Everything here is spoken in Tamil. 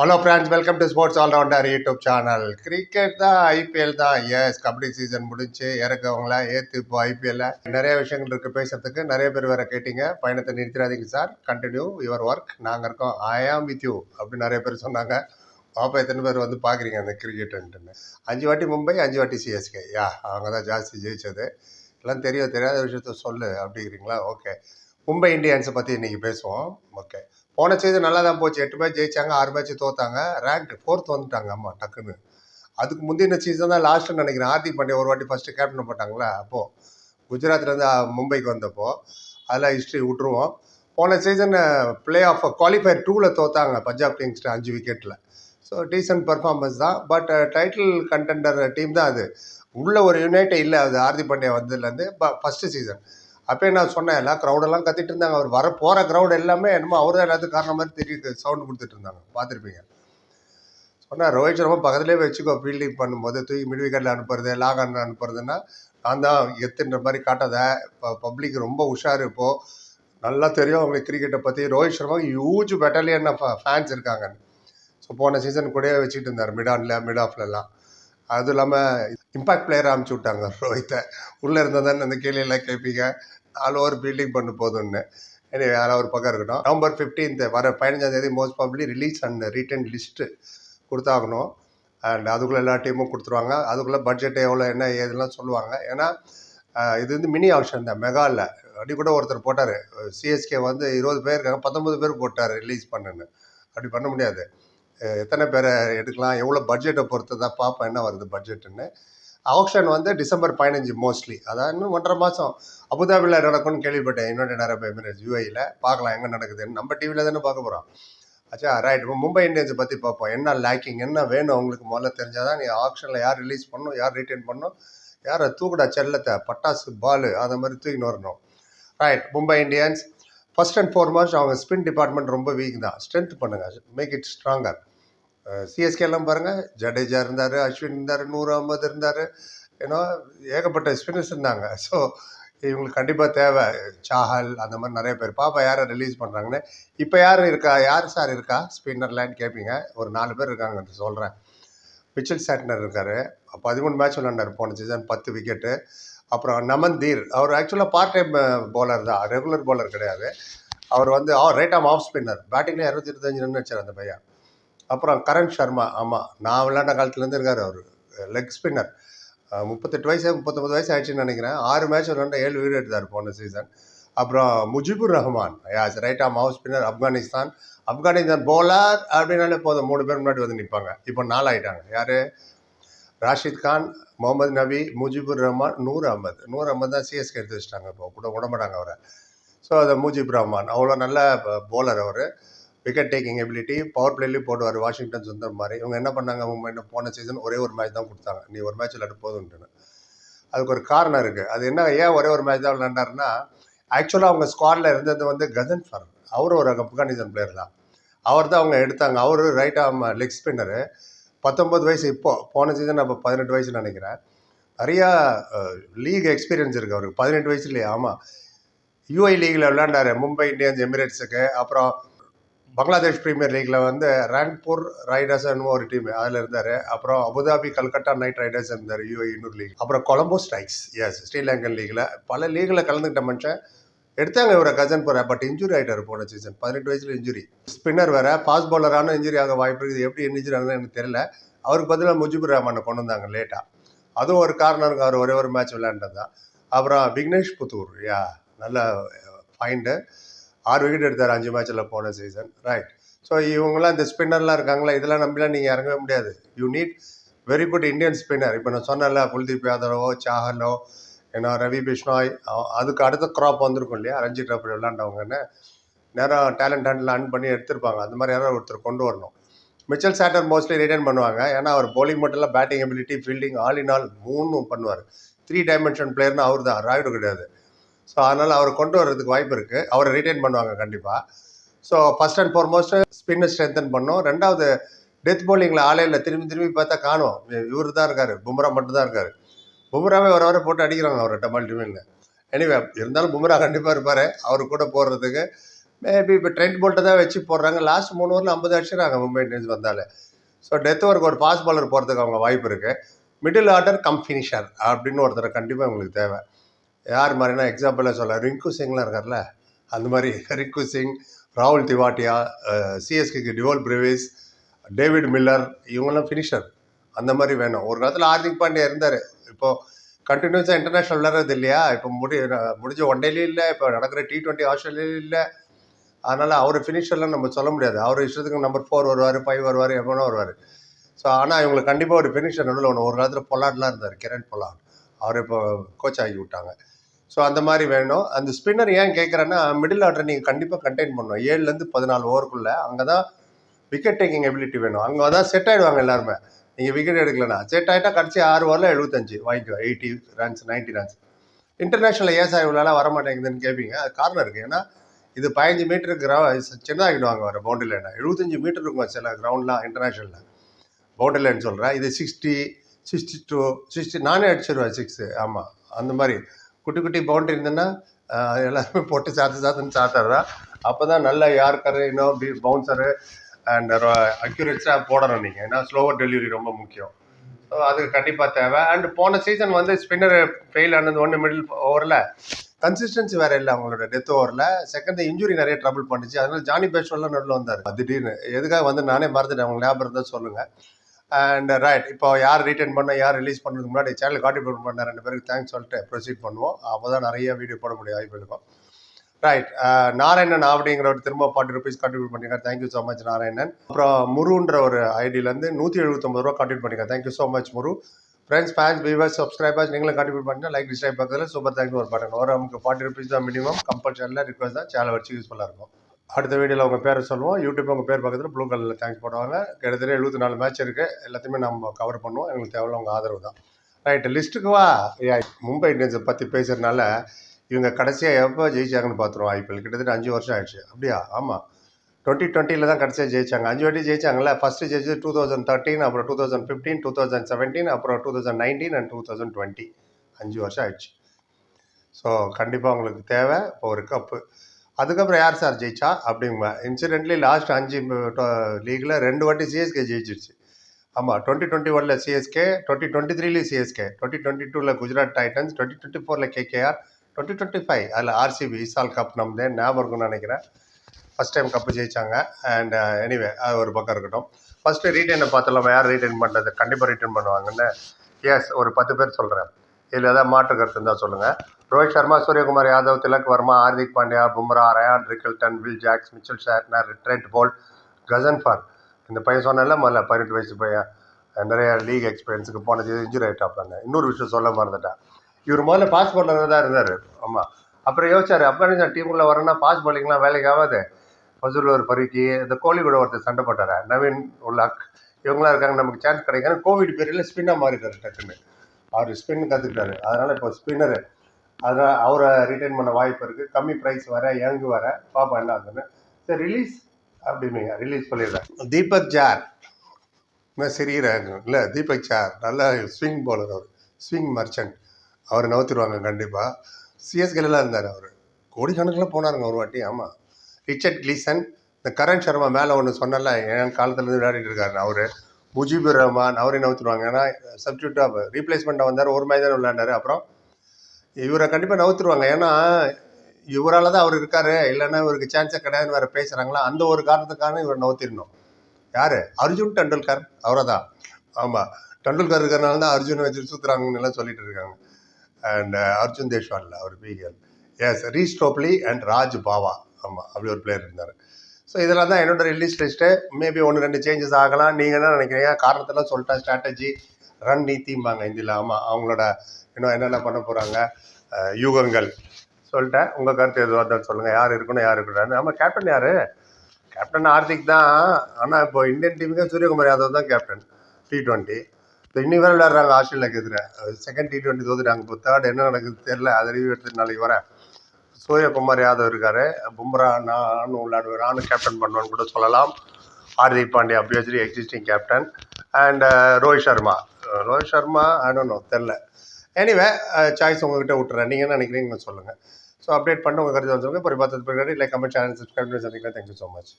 Hello friends welcome to sports allrounder YouTube channel cricket தான் ஐபிஎல் தான். எஸ் கபடி சீசன் முடிஞ்சு இறக்கவங்கள ஏற்று இப்போ ஐபிஎல்ல நிறைய விஷயங்கள் இருக்குது பேசுறதுக்கு. நிறைய பேர் வேற கேட்டீங்க. பயணத்தை நிறுத்திடாதீங்க சார் கண்டினியூ யுவர் ஒர்க் நாங்கள் இருக்கோம். ஐ ஆம் வித் யூ அப்படின்னு நிறைய பேர் சொன்னாங்க. பாப்பா எத்தனை பேர் வந்து பார்க்குறீங்க அந்த கிரிக்கெட்டுன்ட்டுன்னு அஞ்சு வாட்டி மும்பை அஞ்சு வாட்டி சிஎஸ்கே யா அவங்க தான் ஜாஸ்தி ஜெயிச்சது. எல்லாம் தெரியும். தெரியாத விஷயத்த சொல்லு அப்படிங்கிறீங்களா? ஓகே மும்பை இந்தியன்ஸை பற்றி இன்றைக்கி பேசுவோம். ஓகே போன சீசன் நல்லா தான் போச்சு. எட்டு மேட்ச் ஜெயிச்சாங்க ஆறு மேட்ச் தோத்தாங்க. ரேங்க் ஃபோர்த் வந்துட்டாங்க. அம்மா டக்குன்னு. அதுக்கு முந்தின சீசன் தான் லாஸ்ட்டுன்னு நினைக்கிறேன். ஹார்திக் பாண்டியா ஒரு வாட்டி ஃபஸ்ட்டு கேப்டன் போட்டாங்களே? அப்போது குஜராத்லேருந்து மும்பைக்கு வந்தப்போ அதெல்லாம் ஹிஸ்ட்ரி விட்ருவோம் போன சீசன் பிளே ஆஃப் குவாலிஃபயர் டூவில் தோத்தாங்க பஞ்சாப் கிங்ஸ்ட்டு அஞ்சு விக்கெட்டில் ஸோ டீசன்ட் பர்ஃபார்மன்ஸ் தான். பட் டைட்டில் கண்டெண்டர் டீம் தான் அது. உள்ள ஒரு யுனைட்டே இல்லை. அது ஹார்திக் பாண்டியா வந்ததுலேருந்து ஃபஸ்ட்டு சீசன் அப்போயே நான் சொன்னேன் எல்லாம் க்ரௌடெல்லாம் கத்திட்டு இருந்தாங்க. அவர் வர போகிற க்ரௌட் எல்லாமே என்னமோ அவர் தான் எல்லாத்துக்கும் காரணம் மாதிரி தெரியுது சவுண்டு கொடுத்துட்டு இருந்தாங்க. பார்த்துருப்பீங்க. சொன்னேன் ரோஹித் சர்மா பக்கத்துலேயே வச்சுக்கோ ஃபீல்டிங் பண்ணும்போது தூக்கி மிட் விக்கெட்டில் அனுப்புறது லாக் ஆன் அனுப்புறதுன்னா நான் தான் எத்துன்ற மாதிரி காட்டாத இப்போ பப்ளிக் ரொம்ப உஷார் இப்போது நல்லா தெரியும் அவங்களுக்கு கிரிக்கெட்டை பற்றி Rohit Sharma huge battalion fans இருக்காங்க ஸோ போன சீசன் கூடயே வச்சுட்டு இருந்தார் மிடானில் மிட் ஆஃப்லலாம் அதுவும் இல்லாமல் இம்பாக்ட் பிளேயர் அமுச்சு விட்டாங்க ரோஹித்தை. உள்ளே இருந்தால் தானே அந்த கேள்வியெல்லாம் கேட்பீங்க. ஆல் ஓவர் பில்டிங் பண்ண போதும்னு. எனவே வேறு ஒரு பக்கம் இருக்கட்டும். நவம்பர் ஃபிஃப்டீன்த் வர பதினஞ்சாம் தேதி most probably release and retain list கொடுத்தாகணும். அண்ட் அதுக்குள்ளே எல்லா டீமும் கொடுத்துருவாங்க. அதுக்குள்ளே பட்ஜெட் எவ்வளோ என்ன ஏதுலாம் சொல்லுவாங்க. ஏன்னா இது வந்து மினி ஆப்ஷன் தான் மெகாவில் அப்படி கூட ஒருத்தர் போட்டார். சிஎஸ்கே வந்து இருபது பேர் இருக்காங்க பத்தொம்பது பேர் போட்டார் ரிலீஸ் பண்ணுன்னு. அப்படி பண்ண முடியாது. எத்தனை பேரை எடுக்கலாம் எவ்வளோ பட்ஜெட்டை பொறுத்து தான் பார்ப்போம் என்ன வருது பட்ஜெட்டுன்னு ஆக்ஷன் வந்து டிசம்பர் பதினஞ்சு மோஸ்ட்லி அதான் இன்னும் ஒன்றரை மாதம் அபுதாபியில் நடக்கும்னு கேள்விப்பட்டேன். யுனைடெட் அரப் எமிரேட்ஸ் யூஏயில் பார்க்கலாம் எங்கே நடக்குதுன்னு நம்ம டிவியில் தானே பார்க்க போகிறோம் ஆச்சா ரைட் இப்போ மும்பை இந்தியன்ஸை பற்றி பார்ப்போம். என்ன லேக்கிங் என்ன வேணும் அவங்களுக்கு? முதல்ல தெரிஞ்சால் தான் நீ ஆக்ஷனில் யார் ரிலீஸ் பண்ணணும் யார் ரிட்டர்ன் பண்ணணும்? யாரை தூக்குடா செல்லத்தை? பட்டாசு பாலு அந்த மாதிரி தூக்கின்னு வரணும். Right Mumbai Indians first and foremost அவங்க ஸ்பின் டிபார்ட்மெண்ட் ரொம்ப வீக் தான். ஸ்ட்ரென்த் பண்ணுங்கள் மேக் இட் ஸ்ட்ராங்கர் சிஎஸ்கே எல்லாம் பாருங்கள் ஜடேஜா இருந்தார் அஸ்வின் இருந்தார் நூறு அகமது இருந்தார். ஏன்னா ஏகப்பட்ட ஸ்பின்னர்ஸ் இருந்தாங்க. ஸோ இவங்களுக்கு கண்டிப்பாக தேவை. சாஹல் அந்த மாதிரி நிறைய பேர். பாப்பா யாரை ரிலீஸ் பண்ணுறாங்கன்னு இப்போ யார் இருக்கா? யார் சார் இருக்கா? ஸ்பின்னர்லான்னு கேட்பீங்க ஒரு நாலு பேர் இருக்காங்கன்னு சொல்கிறேன் மிச்சல் சாட்னர் இருக்கார். பதிமூணு மேட்ச் விளாண்டார் போன சீசன் பத்து விக்கெட்டு அப்புறம் நமந்தீர் அவர் ஆக்சுவலாக பார்ட் டைம் பவுலர் தான். ரெகுலர் பவுலர் கிடையாது. அவர் வந்து ரைட் ஆம் ஆஃப் ஸ்பின்னர் பேட்டிங்கில் இரநூத்தி இருபத்தஞ்சு ரன் வச்சார் அந்த பையன். அப்புறம் கரண் சர்மா ஆமாம் நான் விளையாண்ட காலத்துலேருந்து இருக்கார் அவர். லெக் ஸ்பின்னர் முப்பத்தெட்டு வயசு முப்பத்தொம்பது வயசு ஆயிடுச்சுன்னு நினைக்கிறேன். ஆறு மேட்ச் விளாண்ட ஏழு வீடு எடுத்தார் போன சீசன் அப்புறம் Mujibur Rahman. யாஸ் right arm off spinner Afghanistan Afghanistan bowler அப்படின்னாலே போதும். மூணு பேர் முன்னாடி வந்து நிற்பாங்க இப்போ நாலாயிட்டாங்க. யார்? ராஷித் கான் முகமது நபி முஜிபுர் ரஹ்மான் நூர் அஹமத் நூர் அஹமத் தான் சிஎஸ்கே எடுத்து வச்சிட்டாங்க இப்போ. கூட விட மாட்டாங்க அவரை. ஸோ அதை முஜிப் ரஹ்மான். அவ்வளோ நல்ல போலர் அவர். விக்கெட் டேக்கிங் எபிலிட்டி பவர் பிளேலையும் போடுவார் வாஷிங்டன் சுந்தர் மாதிரி. இவங்க என்ன பண்ணாங்க மும்பை போன சீசன் ஒரே ஒரு மேட்ச் தான் கொடுத்தாங்க. நீ ஒரு மேட்ச் விளையாட்டு போதுன்ட்டுன்னு அதுக்கு ஒரு காரணம் இருக்குது அது என்ன ஏன் ஒரே ஒரு மேட்ச் தான் விளையாண்டாருன்னா ஆக்சுவலாக அவங்க ஸ்குவாடில் இருந்தது வந்து கஜன் ஃபர் அவர் ஒரு ஆப்கானிஸ்தான் பிளேயர் தான். அவர் தான் அவங்க எடுத்தாங்க. அவர் ரைட் ஆம் லெக் ஸ்பின்னரு பத்தொம்பது வயசு இப்போ போன சீசன் அப்போ பதினெட்டு வயசுன்னு நினைக்கிறேன். நிறையா லீக் எக்ஸ்பீரியன்ஸ் இருக்குது அவருக்கு. பதினெட்டு வயசுலேயே ஆமாம் யூஐ லீகில் விளையாண்டாரு. மும்பை இந்தியன்ஸ் எமிரேட்ஸுக்கு அப்புறம் பங்களாதேஷ் ப்ரீமியர் லீக்ல வந்து ரான்பூர் ரைடர்ஸ்னு ஒரு டீம் அதில் இருந்தார். அப்புறம் Abu Dhabi Calcutta knight riders இருந்தார் யூஏ இன்னொரு லீக் அப்புறம் கொலம்போ ஸ்ட்ரைக்ஸ் எஸ் ஸ்ரீலங்கன் லீக்ல பல லீகில் கலந்துக்கிட்ட மனுஷன் எடுத்தாங்க இவரை கசன் போகிற பட் இன்ஜுரி ஆகிட்டார் போன சீசன் பதினெட்டு வயசுல இன்ஜுரி ஸ்பின்னர் வேற ஃபாஸ்ட் பவுலரான இன்ஜுரி ஆக வாய்ப்பு இருக்குது. எப்படி இன்ஜுரி ஆனது எனக்கு தெரியல. அவருக்கு பதிலாக முஜிபுர் ரஹ்மானை கொண்டு வந்தாங்க லேட்டாக அதுவும் ஒரு காரணம் இருக்கு. அவர் ஒரே ஒரு மேட்ச் விளையாண்டது தான் அப்புறம் விக்னேஷ் புத்தூர் யா நல்ல ஃபைண்டு ஆறு விக்கெட் எடுத்தார் அஞ்சு மேட்ச்சில் போன சீசன் ரைட் ஸோ இவங்களாம் இந்த ஸ்பின்னர்லாம் இருக்காங்களா இதெல்லாம் நம்பிலாம் நீங்கள் இறங்கவே முடியாது. You need very good Indian spinner இப்போ நான் சொன்னேன்ல குல்தீப் யாதவோ சாஹலோ ஏன்னா ரவி பிஷ்ணாய் அதுக்கு அடுத்த க்ராப் வந்திருக்கும் இல்லையா? ரஞ்சி ட்ராஃபி விளாண்டவங்கன்னு நேரம் டேலண்ட் ஹண்டில் அன் பண்ணி எடுத்திருப்பாங்க. அந்த மாதிரி யாராவது ஒருத்தர் கொண்டு வரணும். மிச்சல் சாட்டர் மோஸ்ட்லி ரிட்டைன் பண்ணுவாங்க. ஏன்னா அவர் போலிங் மட்டும் இல்லை batting ability fielding all in all மூணும் பண்ணுவார். த்ரீ டைமென்ஷன் பிளேயர்னு அவர் தான் ராய்டு கிடையாது. ஸோ அதனால் அவர் கொண்டு வர்றதுக்கு வாய்ப்பு இருக்குது அவரை ரிட்டைன் பண்ணுவாங்க கண்டிப்பாக ஸோ ஃபஸ்ட் அண்ட் ஃபார்மோஸ்ட் ஸ்பின்னை ஸ்ட்ரென்தன் பண்ணோம். ரெண்டாவது டெத் போலிங்கில் ஆளே இல்லை திரும்பி திரும்பி பார்த்தா காணும். இவர் தான் இருக்கார். பும்ரா மட்டும் தான் இருக்கார். பும்ராவே வர வர போட்டு அடிக்கிறாங்க அவர் டபால் டிமில்னு எனிவே இருந்தாலும் பும்ரா கண்டிப்பாக இருப்பார். அவர் கூட போடுறதுக்கு மேபி இப்போ ட்ரெண்ட் போல்ட்டை தான் வச்சு போடுறாங்க. லாஸ்ட் மூணு ஓவரில் ஐம்பது அடிச்சிடறாங்க மும்பை இந்தியன்ஸ் வந்தாலே. ஸோ டெத் ஒர்க் ஒரு ஃபாஸ்ட் பாலர் போகிறதுக்கு அவங்க வாய்ப்பு இருக்குது மிடில் ஆர்டர் கம் ஃபினிஷர் அப்படின்னு ஒருத்தர் கண்டிப்பாக உங்களுக்கு தேவை. யார் மாதிரினா எக்ஸாம்பிளாக சொல்ல ரிங்கு சிங்லாம் இருக்கார்ல அந்த மாதிரி ரிங்கு சிங் ராகுல் திவாட்டியா சிஎஸ்கேக்கு டிவோல் பிரேவிஸ் டேவிட் மில்லர் இவங்கெல்லாம் ஃபினிஷர் அந்த மாதிரி வேணும். ஒரு காலத்தில் ஹார்திக் பாண்டியா இருந்தார். இப்போது கண்டினியூஸாக இன்டர்நேஷ்னல் விளையாடுறது இல்லையா? இப்போ முடி முடிஞ்ச ஒன் டேலையும் இல்லை இப்போ நடக்கிற டி ட்வெண்ட்டி ஆஸ்திரேலியாலையும் இல்லை. அதனால் அவர் ஃபினிஷர்லாம் நம்ம சொல்ல முடியாது. அவர் இஷ்டத்துக்கு நம்பர் ஃபோர் வருவார் ஃபைவ் வருவார் எவ்வளோ வருவார். ஸோ ஆனால் இவங்களுக்கு கண்டிப்பாக ஒரு ஃபினிஷர் நடுவில் ஒன்று ஒரு காலத்தில் பொலாட்லாம் இருந்தார் கிரண் பொலாட் அவர் இப்போ கோச் ஆகி விட்டாங்க. ஸோ அந்த மாதிரி வேணும். அந்த ஸ்பின்னர் ஏன் கேட்குறேன்னா மிடில் ஆர்டர் நீங்கள் கண்டிப்பாக கண்டெயின் பண்ணணும். ஏழுலேருந்து பதினாலு ஓவருக்குள்ளே அங்கே தான் விக்கெட் டேக்கிங் எபிலிட்டி வேணும். அங்கே தான் செட் ஆகிடுவாங்க எல்லாருமே. நீங்கள் விக்கெட் எடுக்கலனா செட் ஆகிட்டா கடைசி ஆறு ஓவரில் எழுபத்தஞ்சு. வாங்கிக்கோ eighty runs ninety runs international ஏன் சார் இவ்வளோலாம் வர மாட்டேங்குதுன்னு கேட்பீங்க அது காரணம் இருக்குது ஏன்னா இது பதினஞ்சு மீட்டருக்கு கிரா சின்னதாகிடுவாங்க வர பவுண்டரி லைனை எழுபத்தஞ்சு மீட்டர் இருக்கும் சில கிரவுண்ட்லாம் இன்டர்நேஷ்னலில் பவுண்டரி லைன் சொல்கிறேன் இது சிக்ஸ்டி சிக்ஸ்டி டூ சிக்ஸ்டி நானே அடிச்சிருவேன் சிக்ஸு ஆமாம் அந்த மாதிரி. குட்டி குட்டி பவுண்டரி இருந்ததுன்னா எல்லாருமே போட்டு சாத்து சாத்துன்னு சாத்துறதா. அப்போ தான் நல்லா யார்கரு இன்னும் பவுன்சரு அண்ட் அக்யூரேட்ஸாக போடணும் நீங்கள் ஏன்னா ஸ்லோவர் டெலிவரி ரொம்ப முக்கியம். ஸோ அது கண்டிப்பாக தேவை. அண்ட் போன சீசன் வந்து ஸ்பின்னர் ஃபெயில் ஆனது ஒன்று மிடில் ஓவரில் கன்சிஸ்டன்சி வேற இல்லை அவங்களோட டெத் ஓவரில் செகண்ட் இன்ஜுரி நிறைய ட்ரபிள் பண்ணிச்சு. அதனால ஜானி பேஷ்வெல்லாம் நடுவில் வந்தார். திடீர்னு. எதுக்காக வந்து நானே மறந்துட்டேன். அவங்க ஞாபகம் இருந்தால் சொல்லுங்கள் அண்ட் ரைட் uh, இப்போ யார் ரீட்டைன் பண்ண யார் ரிலீஸ் பண்ணுறதுக்கு முன்னாடி சேனல் கான்ட்ரிபியூட் பண்ண ரெண்டு பேருக்கு தேங்க்ஸ் சொல்லிட்டு ப்ரொசீட் பண்ணுவோம். அப்போ தான் நிறைய வீடியோ போட முடியும் வாய்ப்பு இருக்கும். ரைட் uh, நாராயணன் அப்படிங்கிறவர் திரும்ப ஃபார்ட்டி ருபீஸ் கான்ட்ரிபியூட் பண்ணிருக்காரு. Thank you so much Narayanan. அப்புறம் முருன்ற ஒரு ஐடியிலேருந்து நூற்றி எழுபத்தொம்பது ரூபா கான்ட்ரிபியூட் பண்ணிருக்காரு. Thank you so much Muru. Friends fans viewers subscribers நீங்களும் கான்ட்ரிபியூட் பண்ணுங்க லைக் டிஸ்கிரைப் பக்கத்தில் சூப்பர் தேங்க்யூ ஒரு பட்டன் ஒரு நமக்கு ஃபார்ட்டி ருபீஸ் தான் மினிமம் கம்பல்சரியில் ரிக்வஸ்ட் தான் சேனல் வச்சு யூஸ்ஃபுல்லாக இருக்கும். அடுத்த வீடியோவில் உங்கள் பேரை சொல்லுவோம். யூடியூப் உங்கள் பேர் பக்கத்தில் ப்ளூ கலரில் தேங்க்ஸ் போடுவாங்க. கிட்டத்தட்ட எழுபத்தி நாலு மேட்ச் இருக்குது எல்லாத்தையுமே நம்ம கவர் பண்ணுவோம். எங்களுக்கு தேவையில்ல உங்கள் ஆதரவு தான். ரைட்டு லிஸ்ட்டுக்கு வா. மும்பை இந்தியன்ஸை பற்றி பேசுகிறதுனால இவங்க கடைசியாக எப்போ ஜெயிச்சாங்கன்னு பார்த்துருவோம் ஐபிஎல் கிட்டத்தட்ட அஞ்சு வருஷம் ஆயிடுச்சு. அப்படியா? ஆமாம் டுவெண்ட்டி டுவெண்ட்டியில் தான் கடைசியாக ஜெயிச்சாங்க. அஞ்சு வாட்டி ஜெயிச்சாங்கல்ல. ஃபஸ்ட்டு ஜெயிச்சது டூ தௌசண்ட் தேர்ட்டின் அப்புறம் two thousand fifteen two thousand seventeen அப்புறம் two thousand nineteen and two thousand twenty அஞ்சு வருஷம் ஆயிடுச்சு. ஸோ கண்டிப்பாக உங்களுக்கு தேவை. இப்போ ஒரு கப்பு அதுக்கப்புறம் யார் சார் ஜெயிச்சா? அப்படிங்க இன்சிடென்ட்லி லாஸ்ட் அஞ்சு லீகில் ரெண்டு வாட்டி சிஎஸ்கே ஜெயிச்சிருச்சு. ஆமாம் டுவெண்ட்டி டுவெண்ட்டி ஒனில் சிஎஸ்கே டுவெண்ட்டி டுவெண்ட்டி த்ரீலேயும் சிஎஸ்கே டுவெண்ட்டி டுவெண்ட்டி டூவில் குஜராத் டைட்டன்ஸ் டுவெண்ட்டி டுவெண்ட்டி ஃபோரில் கேகேஆர் டுவெண்ட்டி டுவெண்ட்டி ஃபைவ் அதில் ஆர்சிபி இசால் கப் நம்மதே ஞாபகம் இருக்கும்னு நினைக்கிறேன். ஃபஸ்ட் டைம் கப்பு ஜெயிச்சாங்க. அண்ட் எனிவே அது ஒரு பக்கம் இருக்கட்டும். ஃபஸ்ட்டு ரீட்டைனை பார்த்துலாமா யார் ரீட்டைன் பண்ணுறது கண்டிப்பாக ரீட்டைன் பண்ணுவாங்கன்னு. எஸ் ஒரு பத்து பேர் சொல்கிறேன் இதில் ஏதாவது மாற்று கருத்து இருந்தால் சொல்லுங்கள் Rohit Sharma Suryakumar Yadav Tilak Varma Hardik Pandya Bumrah Ryan Rickelton Will Jacks Mitchell Santner Trent Boult Ghazanfar இந்த பையன் சொன்னால முதல்ல பதினெட்டு வயசு பையன். நிறைய லீக் எக்ஸ்பீரியன்ஸுக்கு போனது இன்ஜுரி ஆகிட்டாப்லன்னு இன்னொரு விஷயம் சொல்ல மறந்துட்டேன். இவர் முதல்ல பாஸ் பண்ணுறது தான் இருந்தார். ஆமாம் அப்புறம் யோசிச்சார் ஆப்கானிஸ்தான் டீமுக்குள்ளே வரணும்னா பாஸ் பவுலிங்லாம் வேலைக்கு ஆகாது. ஃபசுல் ஒரு பருக்கி இந்த கோலி கூட ஒருத்தர் சண்டை போட்டார்? நவீன் உல்லாக் இவங்களாம் இருக்காங்க நமக்கு சான்ஸ் கிடைக்காது கோவிட் பீரியடில் ஸ்பின்னாக மாறிட்டார் டக்குன்னு. அவர் ஸ்பின் கற்றுக்கிட்டாரு அதனால் இப்போ ஸ்பின்னரு அதனால் அவரை ரிட்டைன் பண்ண வாய்ப்பு இருக்குது கம்மி ப்ரைஸ் வர யங்கு வர பாப்பா என்ன ஆகுதுன்னு. சரி ரிலீஸ் அப்படிங்க ரிலீஸ் பண்ணிடுறேன் தீபக் ஜார் இன்னும் சிரிக்கிறாங்க இல்லை தீபக் சார். நல்ல ஸ்விங் போலர் அவர். ஸ்விங் மர்ச்சன்ட் அவர் நவுத்திடுவாங்க கண்டிப்பாக சிஎஸ்கேலாம் இருந்தார் அவர். கோடிக்கணக்கில் போனாருங்க ஒரு வாட்டி. ஆமாம் ரிச்சர்ட் கிளீசன். இந்த கரண் சர்மா மேலே ஒன்று சொன்னல என் காலத்துலேருந்து விளையாடிட்டு இருக்காரு அவர். முஜிபுர் ரஹ்மான் அவரை நவுத்துருவாங்க ஏன்னா சப்ஸ்டியூட்டாக ரீப்ளேஸ்மெண்ட்டாக வந்தார் ஒரு மாதிரி தான் விளையாண்டார். அப்புறம் இவரை கண்டிப்பாக நவுத்துருவாங்க ஏன்னா இவரால் தான் அவர் இருக்காரு. இல்லைன்னா இவருக்கு சான்ஸே கிடையாதுன்னு வேறு பேசுகிறாங்களா அந்த ஒரு காரணத்துக்கான இவர் நவுத்திடணும் யார்? அர்ஜுன் டெண்டுல்கர். அவரை தான். ஆமாம் டெண்டுல்கர் இருக்கிறனால தான் அர்ஜுன் வச்சு சுற்றுறாங்கன்னு எல்லாம் சொல்லிட்டு இருக்காங்க. அண்ட் அர்ஜுன் தேஷ்வாலில் அவர் plus Reece Topley and Raj Bawa. ஆமாம் அப்படி ஒரு பிளேயர் இருந்தார். ஸோ இதெல்லாம் தான் என்னோட ரிலீஸ் லிஸ்ட்டு மேபி ஒன்று ரெண்டு சேஞ்சஸ் ஆகலாம். நீங்கள் என்ன நினைக்கிறீங்க? காரணத்தெல்லாம் சொல்லிட்டேன் ஸ்ட்ராட்டஜி ரன் நீத்திம்பாங்க இந்தியில். ஆமாம் அவங்களோட இன்னும் என்னென்ன பண்ண போகிறாங்க யூகங்கள். சொல்லிட்டேன். உங்கள் கருத்து எதுவாக இருந்தாலும் சொல்லுங்கள் யார் இருக்கணும் யார் இருக்கணும் ஆமாம் கேப்டன் யார்? கேப்டன் ஹார்திக் தான். ஆனால் இப்போ இந்தியன் டீமுக்கு சூரியகுமார் யாதவ் தான் கேப்டன் டி ட்வெண்ட்டி இப்போ இன்னி வேறு விளையாடுறாங்க ஆஸ்திரேலியாவுக்கு எதிராக செகண்ட் டி டுவெண்ட்டி தோத்துட்டாங்க. இப்போ தேர்ட் என்ன நடக்குது தெரில அதை ரிவ்யூ எடுத்து நாளைக்கு வரேன். சூரியகுமார் யாதவ் இருக்கார். பும்ரா நானும் விளையாடுவேன் நானும் கேப்டன் பண்ணுவேன்னு கூட சொல்லலாம். Hardik Pandya obviously existing captain and Rohit Sharma. Uh, Rohit Sharma I தெரில எனிவே சாய்ஸ் உங்ககிட்ட விட்டுறேன். நீங்கள் என்ன நினைக்கிறீங்கன்னு சொல்லுங்கள் ஸோ அப்டேட் பண்ணி உங்கள் கருத்து வந்து சொல்லுங்கள் இப்போ பத்து பின்னாடி லைக் கமெண்ட் சேனல் சப்ஸ்கிரைப் பண்ணி சந்திக்கிறேன் தேங்க்யூ ஸோ மச்